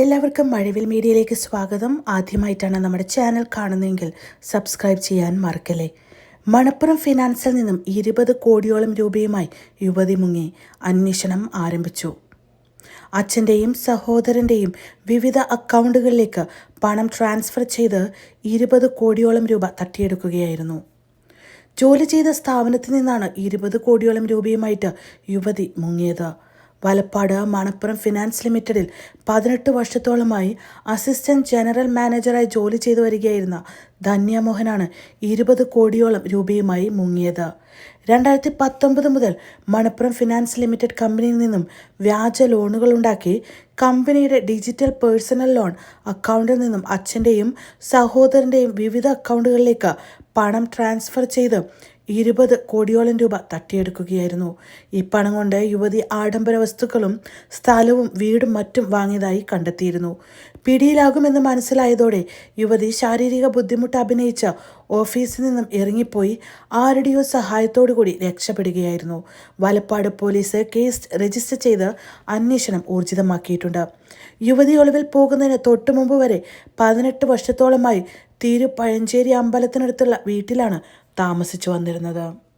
എല്ലാവർക്കും മഴവിൽ മീഡിയയിലേക്ക് സ്വാഗതം. ആദ്യമായിട്ടാണ് നമ്മുടെ ചാനൽ കാണുന്നതെങ്കിൽ സബ്സ്ക്രൈബ് ചെയ്യാൻ മറക്കല്ലേ. മണപ്പുറം ഫിനാൻസിൽ നിന്നും ഇരുപത് കോടിയോളം രൂപയുമായി യുവതി മുങ്ങി അന്വേഷണം ആരംഭിച്ചു. അച്ഛന്റെയും സഹോദരന്റെയും വിവിധ അക്കൗണ്ടുകളിലേക്ക് പണം ട്രാൻസ്ഫർ ചെയ്ത് ഇരുപത് കോടിയോളം രൂപ തട്ടിയെടുക്കുകയായിരുന്നു. ജോലി ചെയ്ത സ്ഥാപനത്തിൽ നിന്നാണ് ഇരുപത് കോടിയോളം രൂപയുമായിട്ട് യുവതി മുങ്ങിയത്. വലപ്പാട് മണപ്പുറം ഫിനാൻസ് ലിമിറ്റഡിൽ പതിനെട്ട് വർഷത്തോളമായി അസിസ്റ്റന്റ് ജനറൽ മാനേജറായി ജോലി ചെയ്തു വരികയായിരുന്ന ധന്യമോഹനാണ് ഇരുപത് കോടിയോളം രൂപയുമായി മുങ്ങിയത്. രണ്ടായിരത്തി പത്തൊമ്പത് മുതൽ മണപ്പുറം ഫിനാൻസ് ലിമിറ്റഡ് കമ്പനിയിൽ നിന്നും വ്യാജ ലോണുകൾ ഉണ്ടാക്കി കമ്പനിയുടെ ഡിജിറ്റൽ പേഴ്സണൽ ലോൺ അക്കൗണ്ടിൽ നിന്നും അച്ഛന്റെയും സഹോദരന്റെയും വിവിധ അക്കൗണ്ടുകളിലേക്ക് പണം ട്രാൻസ്ഫർ ചെയ്ത് ഇരുപത് കോടിയോളം രൂപ തട്ടിയെടുക്കുകയായിരുന്നു. ഈ പണം കൊണ്ട് യുവതി ആഡംബര വസ്തുക്കളും സ്ഥലവും വീടും മറ്റും വാങ്ങിയതായി കണ്ടെത്തിയിരുന്നു. പിടിയിലാകുമെന്ന് മനസ്സിലായതോടെ യുവതി ശാരീരിക ബുദ്ധിമുട്ട് അഭിനയിച്ച ഓഫീസിൽ നിന്നും ഇറങ്ങിപ്പോയി ആരുടെയോ സഹായത്തോടു കൂടി രക്ഷപ്പെടുകയായിരുന്നു. വലപ്പാട് പോലീസ് കേസ് രജിസ്റ്റർ ചെയ്ത് അന്വേഷണം ഊർജിതമാക്കിയിട്ടുണ്ട്. യുവതി ഒളിവിൽ പോകുന്നതിന് തൊട്ടുമുമ്പ് വരെ പതിനെട്ട് വർഷത്തോളമായി തിരു പഴഞ്ചേരി അമ്പലത്തിനടുത്തുള്ള വീട്ടിലാണ് താമസിച്ചു വന്നിരുന്നത്.